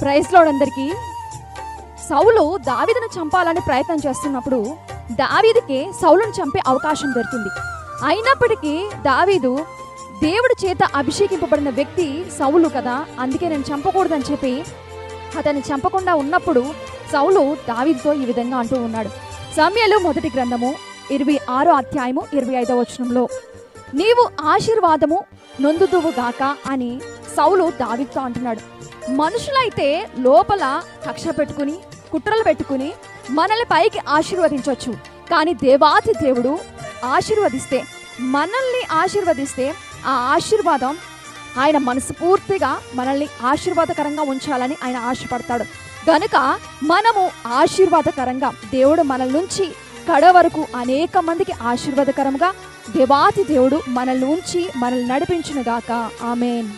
Praise లోడందరికీ సౌలు దావీదును చంపాలని ప్రయత్నం చేస్తున్నప్పుడు దావీదుకి సౌలును చంపే అవకాశం దొరికింది అయినప్పటికీ దావీదు దేవుడి చేత అభిషేకింపబడిన వ్యక్తి సౌలు కదా. అందుకే నేను చంపకూడదని చెప్పి అతన్ని చంపకుండా ఉన్నప్పుడు సౌలు దావీదుతో ఈ విధంగా అంటూ ఉన్నాడు. సమయలు మొదటి గ్రంథము ఇరవై ఆరో అధ్యాయము ఇరవై ఐదో వచనంలో నీవు ఆశీర్వాదము నొందుదువు గాక అని సౌలు దావీదుతో అంటున్నాడు మనుషులైతే లోపల కక్ష పెట్టుకుని కుట్రలు పెట్టుకుని మనల్ని పైకి ఆశీర్వదించవచ్చు కానీ దేవాతి దేవుడు ఆశీర్వదిస్తే మనల్ని ఆశీర్వదిస్తే ఆ ఆశీర్వాదం ఆయన మనస్ఫూర్తిగా మనల్ని ఆశీర్వాదకరంగా ఉంచాలని ఆయన ఆశపడతాడు. గనుక మనము ఆశీర్వాదకరంగా దేవుడు మనల్ నుంచి కడ వరకు అనేక మందికి ఆశీర్వాదకరంగా దేవాతి దేవుడు మనల్ని ఉంచి మనల్ని నడిపించునుగాక ఆమెన్.